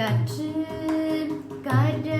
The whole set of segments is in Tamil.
கற்று கரவை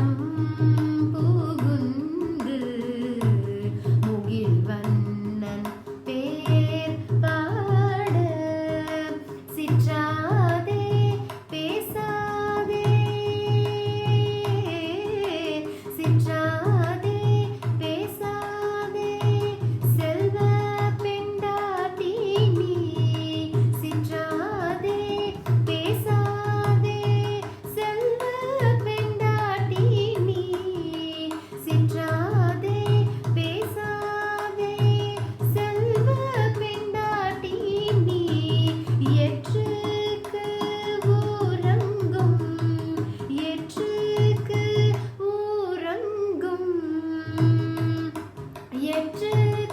down. 是